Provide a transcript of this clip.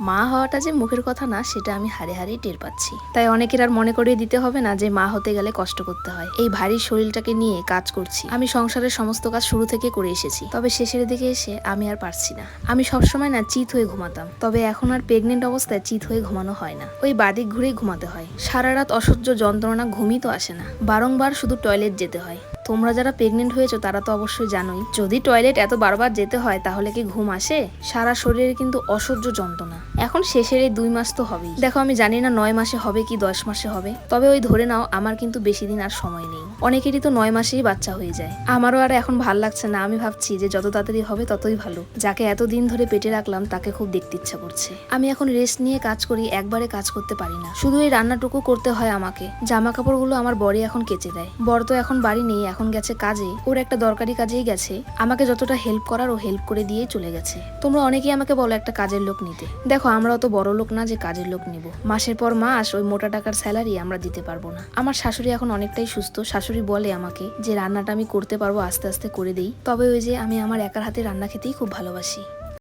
মা হওয়াটা যে মুখের কথা না, সেটা আমি হারে হারেই টের পাচ্ছি। তাই অনেকের আর মনে করিয়ে দিতে হবে না যে মা হতে গেলে কষ্ট করতে হয়। এই ভারী শরীরটাকে নিয়ে কাজ করছি। আমি সংসারের সমস্ত কাজ শুরু থেকে করে এসেছি। তবে শেষের দিকে এসে আমি আর পারছি না। আমি সবসময় না চিত হয়ে ঘুমাতাম। তবে এখন আর প্রেগনেন্ট অবস্থায় চিত হয়ে ঘুমানো হয় না। ওই বাদিক ঘুরেই ঘুমাতে হয়। সারা রাত অসহ্য যন্ত্রণা ঘুমই তো আসে না। বারংবার শুধু টয়লেট যেতে হয়। তোমরা যারা প্রেগনেন্ট হয়েছো, তারা তো অবশ্যই জানোই। যদি টয়লেট এত বারবার যেতে হয়, তাহলে কি ঘুম আসে? সারা শরীরে কিন্তু অসহ্য যন্ত্রণা। এখন শেষের এই দুই মাস তো হবেই। দেখো, আমি জানি না নয় মাসে হবে কি দশ মাসে হবে। তবে ওই ধরে নাও, আমার কিন্তু বেশি দিন আর সময় নেই। অনেকেরই তো নয় মাসেই বাচ্চা হয়ে যায়। আমারও আর এখন ভালো লাগছে না। আমি ভাবছি যে যত তাড়াতাড়ি হবে ততই ভালো। যাকে এতদিন ধরে পেটে রাখলাম, তাকে খুব দেখতে ইচ্ছা করছে। আমি এখন রেস্ট নিয়ে কাজ করি, একবারে কাজ করতে পারি না। শুধু এই রান্নাটুকু করতে হয় আমাকে। জামা কাপড়গুলো আমার বড়ি এখন কেচে দেয়। বড় তো এখন বাড়ি নেই, এখন গেছে কাজে। ওর একটা দরকারি কাজেই গেছে। আমাকে যতটা হেল্প করার ও হেল্প করে দিয়ে চলে গেছে। তোমরা অনেকেই আমাকে বলো একটা কাজের লোক নিতে। দেখো আমরা অত বড় লোক না যে কাজের লোক নিব। মাসের পর মাস ওই মোটা টাকার স্যালারি আমরা দিতে পারব না। আমার শাশুড়ি এখন অনেকটাই সুস্থ। শাশুড়ি বলে আমাকে যে রান্নাটা আমি করতে পারব আস্তে আস্তে করে দেই। তবে ওই যে আমি আমার একার হাতে রান্না খেতেই খুব ভালোবাসি।